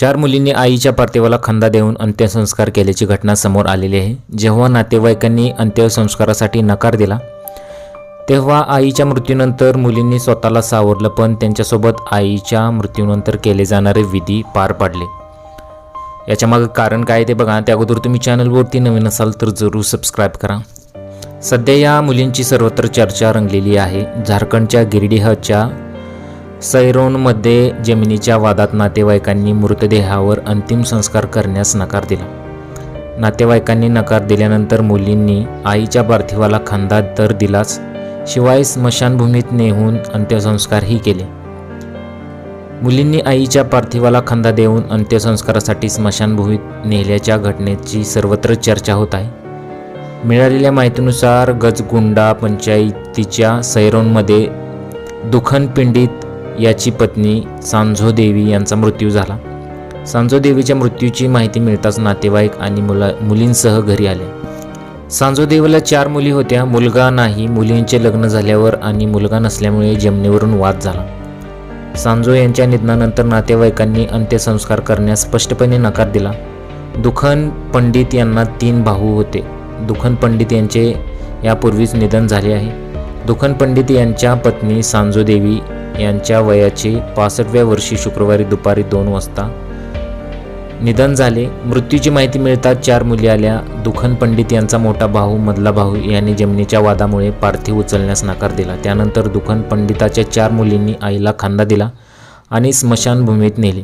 चार मुलींनी आईच्या पार्थिवाला खंदा देऊन अंत्यसंस्कार केल्याची घटना समोर आलेली आहे. जेव्हा नातेवाईकांनी अंत्यसंस्कारासाठी नकार दिला तेव्हा आईच्या मृत्यूनंतर मुलींनी स्वतःला सावरलं पण त्यांच्यासोबत आईच्या मृत्यूनंतर केले जाणारे विधी पार पाडले. याच्यामागं कारण काय ते बघा. त्या अगोदर तुम्ही चॅनलवरती नवीन असाल तर जरूर सबस्क्राईब करा. सध्या या मुलींची सर्वत्र चर्चा रंगलेली आहे. झारखंडच्या गिरडीहच्या सैरोनमध्ये जमिनीच्या वादात नातेवाईकांनी मृतदेहावर अंतिम संस्कार करण्यास नकार दिला. नातेवाईकांनी नकार दिल्यानंतर मुलींनी आईच्या पार्थिवाला खांदा तर दिलाच शिवाय स्मशानभूमीत नेहून अंत्यसंस्कारही केले. मुलींनी आईच्या पार्थिवाला खांदा देऊन अंत्यसंस्कारासाठी स्मशानभूमीत नेल्याच्या घटनेची सर्वत्र चर्चा होत आहे. मिळालेल्या माहितीनुसार गजगुंडा पंचायतीच्या सैरोनमध्ये दुखनपिंडीत याची पत्नी सांझो देवी यांचा मृत्यू झाला. सांझो देवीच्या मृत्यूची माहिती मिळताच नातेवाईक आणि मुला मुलींसह घरी आले. सांझो देवीला चार मुली होत्या. मुलगा नाही मुलींचे लग्न झाल्यावर आणि मुलगा नसल्यामुळे जमिनीवरून वाद झाला. सांजो यांच्या निधनानंतर नातेवाईकांनी अंत्यसंस्कार करण्यास स्पष्टपणे नकार दिला. दुखन पंडित यांना तीन भाऊ होते. दुखन पंडित यांचे यापूर्वीच निधन झाले आहे. दुखन पंडित यांच्या पत्नी सांजो देवी यांच्या वयाचे पासष्टव्या वर्षी शुक्रवारी दुपारी दोन वाजता निधन झाले. मृत्यूची माहिती मिळताच चार मुली आल्या. दुखन पंडित यांचा मोठा भाऊ मधला भाऊ यांनी जमिनीच्या वादामुळे पार्थिव उचलण्यास नकार दिला. त्यानंतर दुखन पंडिताच्या चार मुलींनी आईला खांदा दिला आणि स्मशानभूमीत नेले.